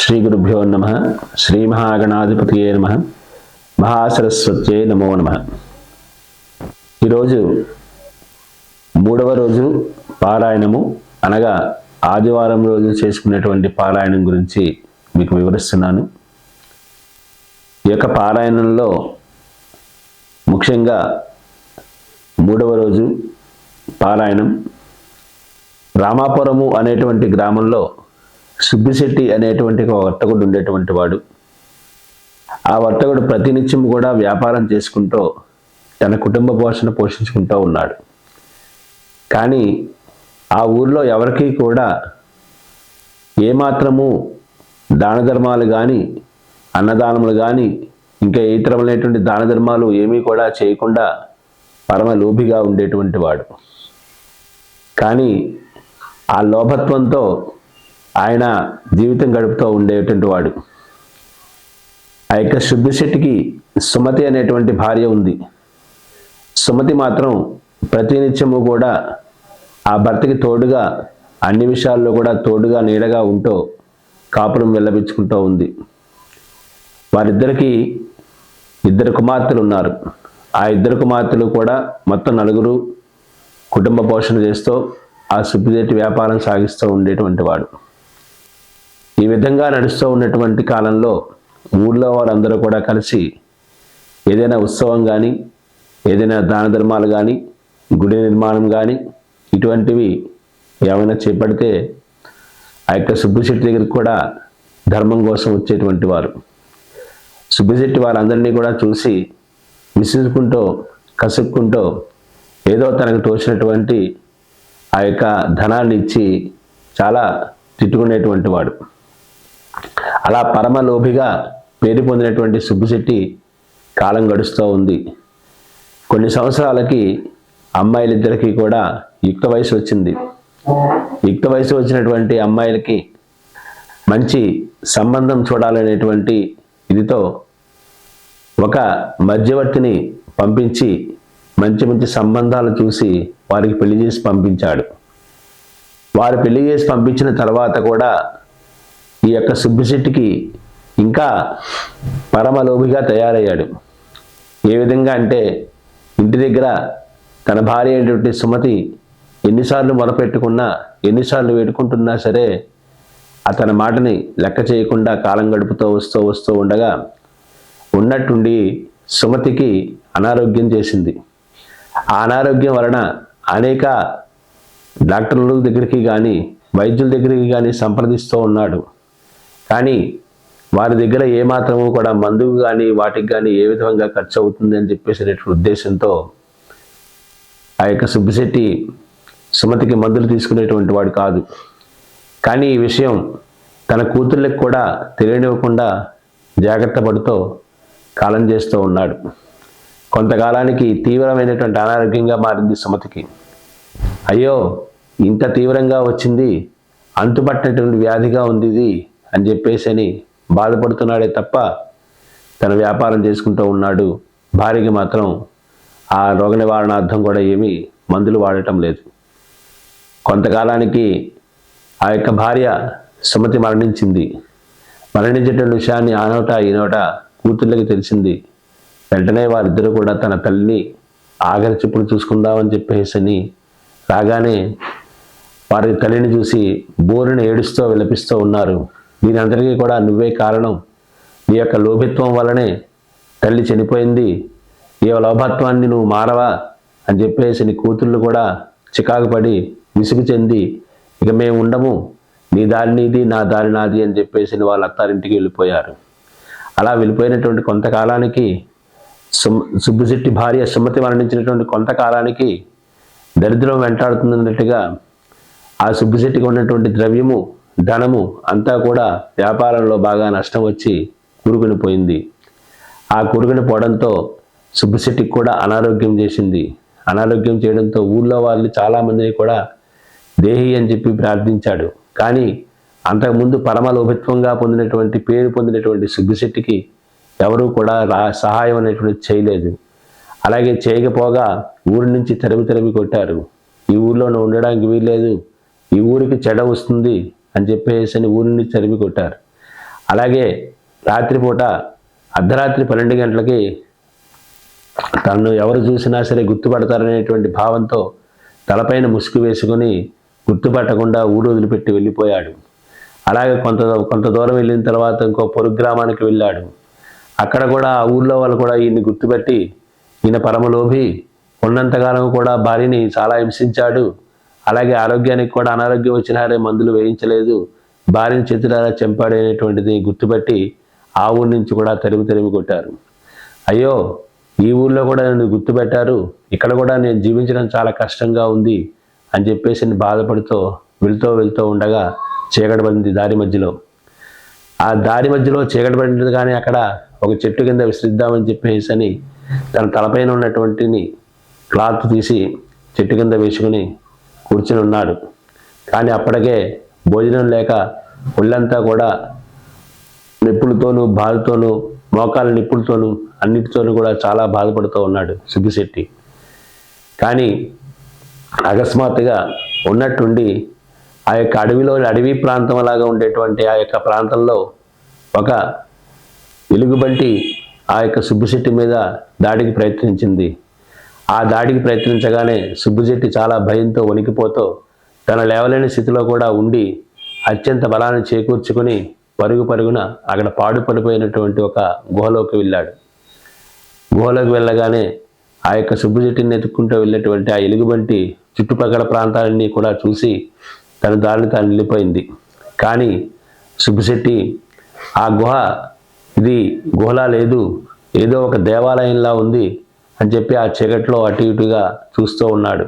శ్రీ గురుభ్యో నమ శ్రీ మహాగణాధిపతియే నమ మహాసరస్వత్యే నమో నమ. ఈరోజు మూడవ రోజు పారాయణము అనగా ఆదివారం రోజు చేసుకునేటువంటి పారాయణం గురించి మీకు వివరిస్తున్నాను. ఈ యొక్క పారాయణంలో ముఖ్యంగా మూడవ రోజు పారాయణం. రామాపురము అనేటువంటి గ్రామంలో సుబ్బిశెట్టి అనేటువంటి ఒక వర్తకుడు ఉండేటువంటి వాడు. ఆ వర్తకుడు ప్రతినిత్యం కూడా వ్యాపారం చేసుకుంటూ తన కుటుంబ పోషణ పోషించుకుంటూ ఉన్నాడు. కానీ ఆ ఊర్లో ఎవరికీ కూడా ఏమాత్రము దాన ధర్మాలు కానీ అన్నదానములు కానీ ఇంకా ఇతరమైనటువంటి దాన ధర్మాలు ఏమీ కూడా చేయకుండా పరమ లోభిగా ఉండేటువంటి వాడు. కానీ ఆ లోభత్వంతో ఆయన జీవితం గడుపుతూ ఉండేటువంటి వాడు. ఆ యొక్క శుద్ధిశెట్టికి సుమతి అనేటువంటి భార్య ఉంది. సుమతి మాత్రం ప్రతినిత్యము కూడా ఆ భర్తకి తోడుగా అన్ని విషయాల్లో కూడా తోడుగా నీడగా ఉంటూ కాపురం వెళ్ళబించుకుంటూ ఉంది. వారిద్దరికీ ఇద్దరు కుమార్తెలు ఉన్నారు. ఆ ఇద్దరు కుమార్తెలు కూడా మొత్తం నలుగురు కుటుంబ పోషణ చేస్తూ ఆ సుబ్బిశెట్టి వ్యాపారం సాగిస్తూ ఉండేటువంటి వాడు. ఈ విధంగా నడుస్తూ ఉన్నటువంటి కాలంలో ఊళ్ళో వారందరూ కూడా కలిసి ఏదైనా ఉత్సవం కానీ ఏదైనా దాన ధర్మాలు కానీ గుడి నిర్మాణం కానీ ఇటువంటివి ఏమైనా చేపడితే ఆ యొక్క సుబ్బిశెట్టి దగ్గరికి కూడా ధర్మం కోసం వచ్చేటువంటి వారు. సుబ్బిశెట్టి వారందరినీ కూడా చూసి విసుకుంటూ కసుక్కుంటూ ఏదో తనకు తోచినటువంటి ఆ యొక్క ధనాన్ని ఇచ్చి చాలా తిట్టుకునేటువంటి వాడు. అలా పరమలోభిగా పేరు పొందినటువంటి సుబ్బుశెట్టి కాలం గడుస్తూ ఉంది. కొన్ని సంవత్సరాలకి అమ్మాయిలిద్దరికీ కూడా యుక్త వయసు వచ్చింది. యుక్త వయసు వచ్చినటువంటి అమ్మాయిలకి మంచి సంబంధం చూడాలనేటువంటి ఇదితో ఒక మధ్యవర్తిని పంపించి మంచి మంచి సంబంధాలు చూసి వారికి పెళ్ళి చేసి పంపించాడు. వారు పెళ్ళి చేసి పంపించిన తర్వాత కూడా ఈ యొక్క సుబ్బిశెట్టికి ఇంకా పరమలోభిగా తయారయ్యాడు. ఏ విధంగా అంటే ఇంటి దగ్గర తన భార్య అయినటువంటి సుమతి ఎన్నిసార్లు మొదపెట్టుకున్నా ఎన్నిసార్లు వేడుకుంటున్నా సరే అతని మాటని లెక్క చేయకుండా కాలం గడుపుతూ వస్తూ వస్తూ ఉండగా ఉన్నట్టుండి సుమతికి అనారోగ్యం చేసింది. ఆ అనారోగ్యం వలన అనేక డాక్టర్ల దగ్గరికి కానీ వైద్యుల దగ్గరికి కానీ సంప్రదిస్తూ ఉన్నాడు. కానీ వారి దగ్గర ఏమాత్రము కూడా మందుకు కానీ వాటికి కానీ ఏ విధంగా ఖర్చు అవుతుంది అని చెప్పేసి ఉద్దేశంతో ఆ యొక్క సుబ్బిశెట్టి సుమతికి మందులు తీసుకునేటువంటి వాడు కాదు. కానీ ఈ విషయం తన కూతుర్లకు కూడా తెలియనివ్వకుండా జాగ్రత్త పడుతూ కాలం చేస్తూ ఉన్నాడు. కొంతకాలానికి తీవ్రమైనటువంటి అనారోగ్యంగా మారింది సుమతికి. అయ్యో ఇంత తీవ్రంగా వచ్చింది అంతుపట్టినటువంటి వ్యాధిగా ఉంది ఇది. అని చెప్పేసి అని బాధపడుతున్నాడే తప్ప తన వ్యాపారం చేసుకుంటూ ఉన్నాడు. భార్యకి మాత్రం ఆ రోగ నివారణార్థం కూడా ఏమీ మందులు వాడటం లేదు. కొంతకాలానికి ఆ యొక్క భార్య సుమతి మరణించింది. మరణించేటువంటి విషయాన్ని ఆ నోట ఈ నోట తెలిసింది. వెంటనే వారిద్దరూ కూడా తన తల్లిని ఆఖరి చెప్పులు చూసుకుందామని చెప్పేసి అని రాగానే వారి తల్లిని చూసి బోరుని ఏడుస్తూ విలపిస్తూ ఉన్నారు. దీని అందరికీ కూడా నువ్వే కారణం. నీ యొక్క లోభిత్వం వలనే తల్లి చనిపోయింది. ఈ లోభత్వాన్ని నువ్వు మారవా అని చెప్పేసి నీ కూతుళ్ళు కూడా చికాకు పడి విసుగు చెంది ఇక మేము ఉండము. నీ దారి నీది నా దారి నాది అని చెప్పేసి వాళ్ళ అత్తారింటికి వెళ్ళిపోయారు. అలా వెళ్ళిపోయినటువంటి కొంతకాలానికి సుమ్ సుబ్బిశెట్టి భార్య సుమతి మరణించినటువంటి కొంతకాలానికి దరిద్రం వెంటాడుతున్నట్టుగా ఆ సుబ్బుశెట్టికి ఉన్నటువంటి ద్రవ్యము ధనము అంతా కూడా వ్యాపారంలో బాగా నష్టం వచ్చి కూరుకుని పోయింది. ఆ కూరుకుని పోవడంతో సుబ్బశెట్టికి కూడా అనారోగ్యం చేసింది. అనారోగ్యం చేయడంతో ఊళ్ళో వాళ్ళు చాలామందిని కూడా దేహి అని చెప్పి ప్రార్థించాడు. కానీ అంతకుముందు పరమ లోభిత్వంగా పొందినటువంటి పేరు పొందినటువంటి సుబ్బిశెట్టికి ఎవరూ కూడా రా సహాయం అనేటువంటి చేయలేదు. అలాగే చేయకపోగా ఊరి నుంచి తరిమి తరిమి కొట్టారు. ఈ ఊర్లో ఉండడానికి వీల్లేదు. ఈ ఊరికి చెడ వస్తుంది. అని చెప్పేసి అని ఊరి నుంచి కొట్టారు. అలాగే రాత్రిపూట అర్ధరాత్రి పన్నెండు గంటలకి తను ఎవరు చూసినా సరే గుర్తుపడతారనేటువంటి భావంతో తలపైన ముసుగు వేసుకొని గుర్తుపట్టకుండా ఊరు వదిలిపెట్టి వెళ్ళిపోయాడు. అలాగే కొంత కొంత దూరం వెళ్ళిన తర్వాత ఇంకో పొరుగు గ్రామానికి వెళ్ళాడు. అక్కడ కూడా ఆ ఊళ్ళో వాళ్ళు కూడా ఈయన్ని గుర్తుపెట్టి ఈయన పరమలోభి ఉన్నంతకాలం కూడా భార్యని చాలా హింసించాడు. అలాగే ఆరోగ్యానికి కూడా అనారోగ్యం వచ్చినారే మందులు వేయించలేదు. భార్యని చేతులారా చంపాడు గుర్తుపట్టి గుర్తుపెట్టి ఆ ఊరి నుంచి కూడా తరిమి తరిమి కొట్టారు. అయ్యో ఈ ఊళ్ళో కూడా నన్ను గుర్తుపెట్టారు. ఇక్కడ కూడా నేను జీవించడం చాలా కష్టంగా ఉంది అని చెప్పేసి నేను బాధపడుతూ వెళ్తూ వెళ్తూ ఉండగా చీకటి పడింది దారి మధ్యలో. ఆ దారి మధ్యలో చీకటి కానీ అక్కడ ఒక చెట్టు కింద విసిరిద్దామని చెప్పేసి అని తన తలపైన ఉన్నటువంటిని క్లాత్ తీసి చెట్టు కింద వేసుకుని కూర్చుని ఉన్నాడు కానీ అప్పటికే భోజనం లేక ఒళ్ళంతా కూడా నిప్పులతోనూ బాధతోనూ మోకాల నిప్పులతోనూ అన్నిటితోనూ కూడా చాలా బాధపడుతూ ఉన్నాడు సుబ్బిశెట్టి కానీ అకస్మాత్తుగా ఉన్నట్టుండి ఆ యొక్క అడవిలో అడవి ప్రాంతం లాగా ఉండేటువంటి ఆ యొక్క ప్రాంతంలో ఒక ఎలుగుబంటి ఆ యొక్క సుబ్బుశెట్టి మీద దాడికి ప్రయత్నించింది. ఆ దాడికి ప్రయత్నించగానే సుబ్బుజెట్టి చాలా భయంతో వణికిపోతూ తన లేవలేని స్థితిలో కూడా ఉండి అత్యంత బలాన్ని చేకూర్చుకుని పరుగు పరుగున అక్కడ పాడు పడిపోయినటువంటి ఒక గుహలోకి వెళ్ళాడు. గుహలోకి వెళ్ళగానే ఆ యొక్క సుబ్బుజెట్టిని ఎత్తుక్కుంటూ వెళ్ళేటువంటి ఆ ఎలుగుబంటి చుట్టుపక్కల ప్రాంతాలన్నీ కూడా చూసి తన దారిని తాను వెళ్ళిపోయింది కానీ సుబ్బుశెట్టి ఆ గుహ ఇది గుహలా లేదు ఏదో ఒక దేవాలయంలా ఉంది అని చెప్పి ఆ చీకట్లో అటు ఇటుగా చూస్తూ ఉన్నాడు.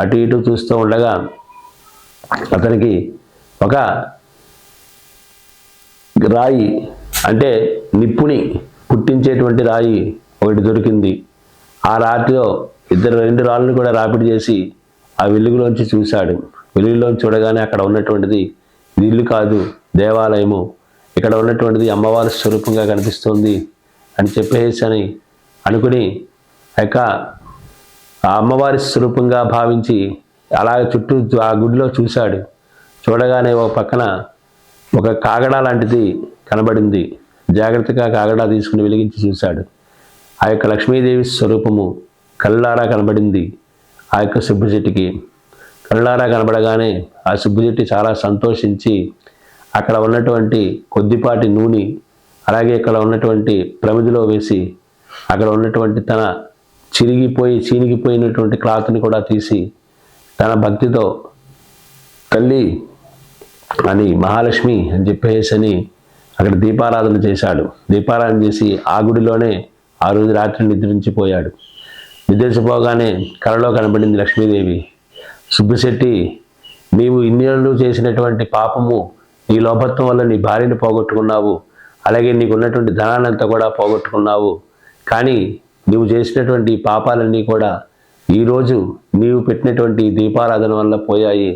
అటు ఇటు చూస్తూ ఉండగా అతనికి ఒక రాయి అంటే నిప్పుని పుట్టించేటువంటి రాయి ఒకటి దొరికింది. ఆ రాతిలో ఇద్దరు రెండు రాళ్ళను కూడా రాపిడి చేసి ఆ వెలుగులోంచి చూశాడు. వెలుగులోంచి చూడగానే అక్కడ ఉన్నటువంటిది ఇది ఇల్లు కాదు దేవాలయము. ఇక్కడ ఉన్నటువంటిది అమ్మవారి స్వరూపంగా కనిపిస్తుంది అని చెప్పేసి అని అనుకుని యొక్క ఆ అమ్మవారి స్వరూపంగా భావించి అలాగే చుట్టూ ఆ గుడిలో చూశాడు. చూడగానే ఒక పక్కన ఒక కాగడా లాంటిది కనబడింది. జాగ్రత్తగా కాగడా తీసుకుని వెలిగించి చూశాడు. ఆ యొక్క లక్ష్మీదేవి స్వరూపము కళ్ళారా కనబడింది ఆ యొక్క సుబ్బుజెట్టికి కళ్ళారా కనబడగానే ఆ సుబ్బుజెట్టి చాలా సంతోషించి అక్కడ ఉన్నటువంటి కొద్దిపాటి నూనె అలాగే ఇక్కడ ఉన్నటువంటి ప్రమిదిలో వేసి అక్కడ ఉన్నటువంటి తన చిరిగిపోయి చీనిగిపోయినటువంటి క్లాత్ని కూడా తీసి తన భక్తితో తల్లి అని మహాలక్ష్మి అని చెప్పేసి అని అక్కడ దీపారాధన చేశాడు. దీపారాధన చేసి ఆ గుడిలోనే ఆ రోజు రాత్రి నిద్రించిపోయాడు. నిద్రించిపోగానే కలలో కనబడింది లక్ష్మీదేవి. సుబ్బిశెట్టి నీవు ఇన్నేళ్ళు చేసినటువంటి పాపము నీ లోభత్వం వల్ల నీ భార్యను పోగొట్టుకున్నావు. అలాగే నీకు ఉన్నటువంటి ధనాన్నంతా కూడా పోగొట్టుకున్నావు. కానీ నువ్వు చేసినటువంటి పాపాలన్నీ కూడా ఈరోజు నీవు పెట్టినటువంటి దీపారాధన వల్ల పోయాయి.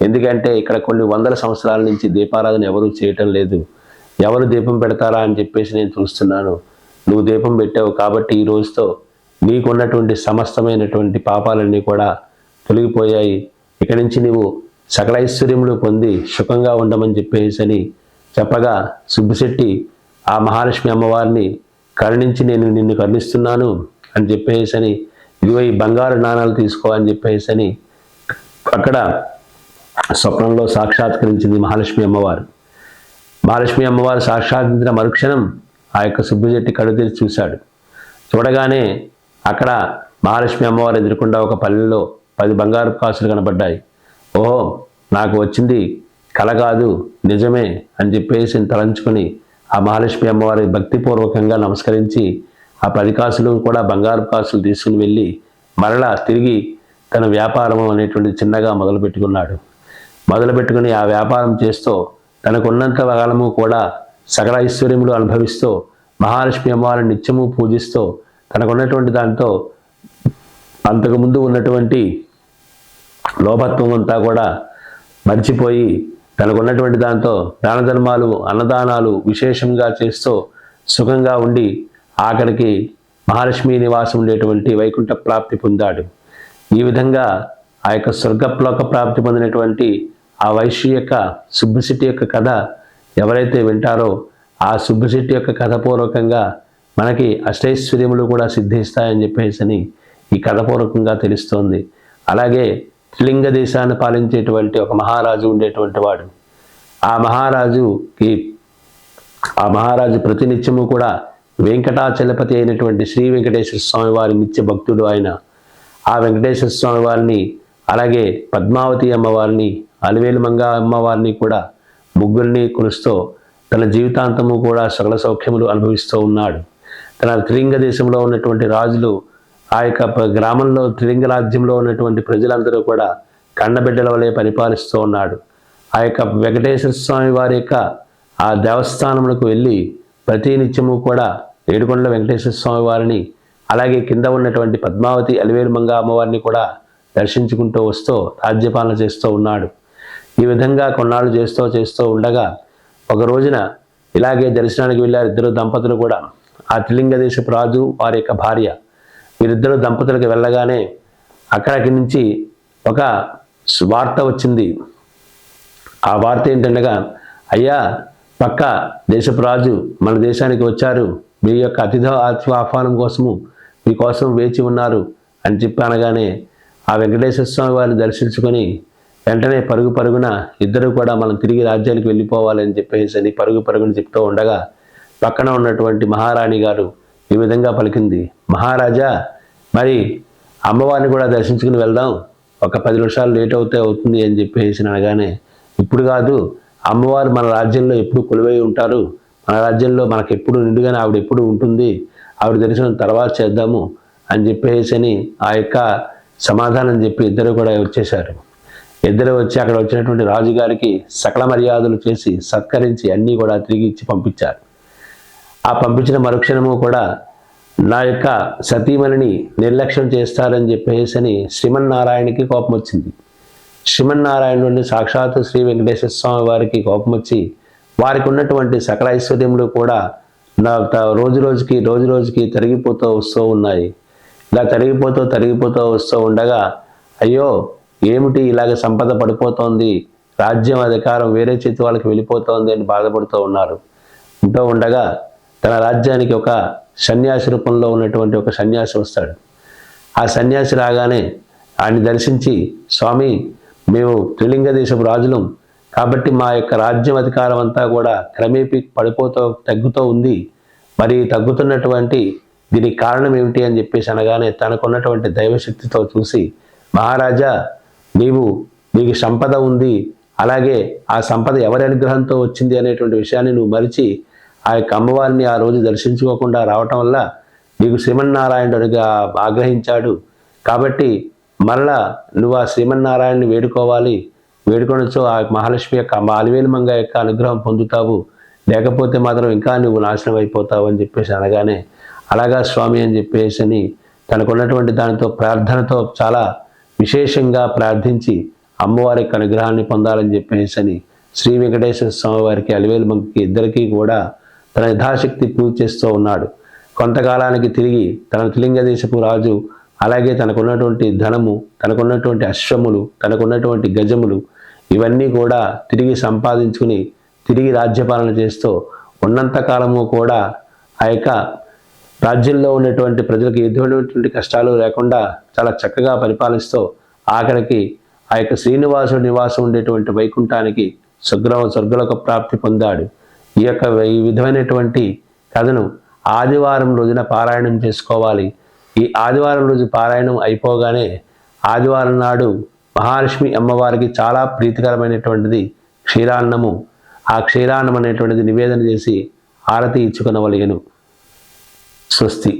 ఎందుకంటే ఇక్కడ కొన్ని వందల సంవత్సరాల నుంచి దీపారాధన ఎవరు చేయటం లేదు. ఎవరు దీపం పెడతారా అని చెప్పేసి నేను చూస్తున్నాను. నువ్వు దీపం పెట్టావు కాబట్టి ఈ రోజుతో నీకున్నటువంటి సమస్తమైనటువంటి పాపాలన్నీ కూడా తొలగిపోయాయి. ఇక్కడి నుంచి నీవు సకల ఐశ్వర్యములు పొంది సుఖంగా ఉండమని చెప్పేసి అని చెప్పగా సుబ్బిశెట్టి ఆ మహాలక్ష్మి అమ్మవారిని కరుణించి నేను నిన్ను కరుణిస్తున్నాను అని చెప్పేసి అని ఇదిగో ఈ బంగారు నాణాలు తీసుకో అని చెప్పేసి అని అక్కడ స్వప్నంలో సాక్షాత్కరించింది మహాలక్ష్మి అమ్మవారు. మహాలక్ష్మి అమ్మవారు సాక్షాత్కరించిన మరుక్షణం ఆ యొక్క సుబ్బిజెట్టి కడు తెరిచి చూశాడు. చూడగానే అక్కడ మహాలక్ష్మి అమ్మవారు ఎదుర్కొండా ఒక పల్లెలో పది బంగారు కాసులు కనబడ్డాయి. ఓహో నాకు వచ్చింది కల కాదు నిజమే అని చెప్పేసి తలంచుకొని ఆ మహాలక్ష్మి అమ్మవారి భక్తిపూర్వకంగా నమస్కరించి ఆ పది కాసులు కూడా బంగారు కాసులు తీసుకుని వెళ్ళి మరలా తిరిగి తన వ్యాపారం అనేటువంటి చిన్నగా మొదలుపెట్టుకున్నాడు మొదలుపెట్టుకుని ఆ వ్యాపారం చేస్తూ తనకున్నంత కాలము కూడా సకల ఐశ్వర్యములు అనుభవిస్తూ మహాలక్ష్మి అమ్మవారిని నిత్యము పూజిస్తూ తనకున్నటువంటి దాంతో అంతకుముందు ఉన్నటువంటి లోభత్వం అంతా కూడా మర్చిపోయి తనకున్నటువంటి దాంతో దానధర్మాలు అన్నదానాలు విశేషంగా చేస్తూ సుఖంగా ఉండి ఆఖరికి మహాలక్ష్మి నివాసం ఉండేటువంటి వైకుంఠ ప్రాప్తి పొందాడు. ఈ విధంగా ఆ యొక్క స్వర్గప్లోక ప్రాప్తి పొందినటువంటి ఆ వైశ్య యొక్క సుబ్బిశెట్టి యొక్క కథ ఎవరైతే వింటారో ఆ సుబ్బశెట్టి యొక్క కథపూర్వకంగా మనకి అష్టైశ్వర్యములు కూడా సిద్ధిస్తాయని చెప్పేసి ఈ కథపూర్వకంగా తెలుస్తోంది. అలాగే త్రిలింగ దేశాన్ని పాలించేటువంటి ఒక మహారాజు ఉండేటువంటి వాడు. ఆ మహారాజుకి ఆ మహారాజు ప్రతినిత్యము కూడా వెంకటాచలపతి అయినటువంటి శ్రీ వెంకటేశ్వర స్వామి వారి నిత్య భక్తుడు ఆయన. ఆ వెంకటేశ్వర స్వామి వారిని అలాగే పద్మావతి అమ్మవారిని అలివేలు మంగ అమ్మవారిని కూడా ముగ్గురిని కొలుస్తూ తన జీవితాంతము కూడా సకల సౌఖ్యములు అనుభవిస్తూ ఉన్నాడు. తన త్రిలింగ దేశంలో ఉన్నటువంటి రాజులు ఆ యొక్క గ్రామంలో త్రిలింగ రాజ్యంలో ఉన్నటువంటి ప్రజలందరూ కూడా కన్నబిడ్డల వలె పరిపాలిస్తూ ఉన్నాడు. ఆ యొక్క వెంకటేశ్వర స్వామి వారి యొక్క ఆ దేవస్థానములకు వెళ్ళి ప్రతి నిత్యము కూడా ఏడుకొండల వెంకటేశ్వర స్వామి వారిని అలాగే కింద ఉన్నటువంటి పద్మావతి అలివేలు మంగ అమ్మవారిని కూడా దర్శించుకుంటూ వస్తూ రాజ్యపాలన చేస్తూ ఉన్నాడు. ఈ విధంగా కొన్నాళ్ళు చేస్తూ చేస్తూ ఉండగా ఒక రోజున ఇలాగే దర్శనానికి వెళ్ళారు ఇద్దరు దంపతులు కూడా. ఆ త్రిలింగ దేశపు రాజు వారి యొక్క భార్య వీరిద్దరు దంపతులకు వెళ్ళగానే అక్కడికి నుంచి ఒక వార్త వచ్చింది. ఆ వార్త ఏంటండగా అయ్యా పక్క దేశపు రాజు మన దేశానికి వచ్చారు. మీ యొక్క అతిథ ఆహ్వానం కోసము మీకోసం వేచి ఉన్నారు అని చెప్పి అనగానే ఆ వెంకటేశ్వర స్వామి వారిని దర్శించుకొని వెంటనే పరుగు పరుగున ఇద్దరు కూడా మనం తిరిగి రాజ్యానికి వెళ్ళిపోవాలని చెప్పేసి అని పరుగు పరుగున చెప్తూ ఉండగా పక్కన ఉన్నటువంటి మహారాణి గారు ఈ విధంగా పలికింది మహారాజా మరి అమ్మవారిని కూడా దర్శించుకుని వెళ్దాం. ఒక పది నిమిషాలు లేట్ అవుతే అవుతుంది అని చెప్పేసి అనగానే ఇప్పుడు కాదు అమ్మవారు మన రాజ్యంలో ఎప్పుడు కొలువై ఉంటారు. మన రాజ్యంలో మనకు ఎప్పుడు నిండుగానే ఆవిడ ఎప్పుడు ఉంటుంది. ఆవిడ దర్శనం తర్వాత చేద్దాము అని చెప్పేసి అని ఆ యొక్క సమాధానం చెప్పి ఇద్దరు కూడా వచ్చేశారు. ఇద్దరు వచ్చి అక్కడ వచ్చినటువంటి రాజుగారికి సకల మర్యాదలు చేసి సత్కరించి అన్నీ కూడా తిరిగి ఇచ్చి పంపించారు. ఆ పంపించిన మరుక్షణము కూడా నా యొక్క సతీమణిని నిర్లక్ష్యం చేస్తారని చెప్పేసి అని శ్రీమన్నారాయణకి కోపం వచ్చింది. శ్రీమన్నారాయణుడిని సాక్షాత్ శ్రీ వెంకటేశ్వర స్వామి వారికి కోపం వచ్చి వారికి ఉన్నటువంటి సకల ఐశ్వర్యములు కూడా నా రోజు రోజుకి రోజు రోజుకి తరిగిపోతూ వస్తూ ఉన్నాయి. ఇలా తరిగిపోతూ తరిగిపోతూ వస్తూ ఉండగా అయ్యో ఏమిటి ఇలాగ సంపద పడిపోతోంది? రాజ్యం అధికారం వేరే చేతి వాళ్ళకి వెళ్ళిపోతోంది అని బాధపడుతూ ఉన్నారు. ఉంటూ ఉండగా తన రాజ్యానికి ఒక సన్యాసి రూపంలో ఉన్నటువంటి ఒక సన్యాసి వస్తాడు. ఆ సన్యాసి రాగానే ఆయన్ని దర్శించి స్వామి మేము త్రిలింగ దేశపు రాజులం. కాబట్టి మా యొక్క రాజ్యం అధికారం అంతా కూడా క్రమేపీ పడిపోతూ తగ్గుతూ ఉంది. మరి తగ్గుతున్నటువంటి దీనికి కారణం ఏమిటి? అని చెప్పేసి అనగానే తనకున్నటువంటి దైవశక్తితో చూసి మహారాజా నీవు నీకు సంపద ఉంది. అలాగే ఆ సంపద ఎవరి అనుగ్రహంతో వచ్చింది? అనేటువంటి విషయాన్ని నువ్వు మరిచి ఆ యొక్క అమ్మవారిని ఆ రోజు దర్శించుకోకుండా రావటం వల్ల నీకు శ్రీమన్నారాయణుడిగా ఆగ్రహించాడు. కాబట్టి మరలా నువ్వు ఆ శ్రీమన్నారాయణని వేడుకోవాలి. వేడుకొనొచ్చు ఆ మహాలక్ష్మి యొక్క అలివేలు మంగ యొక్క అనుగ్రహం పొందుతావు. లేకపోతే మాత్రం ఇంకా నువ్వు నాశనం అయిపోతావు అని చెప్పేసి అనగానే అలాగా స్వామి అని చెప్పేసి అని తనకున్నటువంటి దానితో ప్రార్థనతో చాలా విశేషంగా ప్రార్థించి అమ్మవారి యొక్క అనుగ్రహాన్ని పొందాలని చెప్పేసి అని శ్రీ వెంకటేశ్వర స్వామి వారికి అలివేలు మంగకి ఇద్దరికీ కూడా తన యథాశక్తి పూజ చేస్తూ ఉన్నాడు. కొంతకాలానికి తిరిగి తన త్రిలింగ దేశపు రాజు అలాగే తనకున్నటువంటి ధనము తనకున్నటువంటి అశ్వములు తనకున్నటువంటి గజములు ఇవన్నీ కూడా తిరిగి సంపాదించుకుని తిరిగి రాజ్యపాలన చేస్తూ ఉన్నంత కాలము కూడా ఆ యొక్క రాజ్యంలో ఉన్నటువంటి ప్రజలకు ఎటువంటి కష్టాలు లేకుండా చాలా చక్కగా పరిపాలిస్తూ ఆఖరికి ఆ యొక్క శ్రీనివాసు నివాసం ఉండేటువంటి వైకుంఠానికి సుగ్రహ స్వర్గులకు ప్రాప్తి పొందాడు. ఈ యొక్క ఈ విధమైనటువంటి కథను ఆదివారం రోజున పారాయణం చేసుకోవాలి. ఈ ఆదివారం రోజు పారాయణం అయిపోగానే ఆదివారం నాడు మహాలక్ష్మి అమ్మవారికి చాలా ప్రీతికరమైనటువంటిది క్షీరాన్నము. ఆ క్షీరాన్నం అనేటువంటిది నివేదన చేసి ఆరతి ఇచ్చుకునవలిగను. స్వస్తి.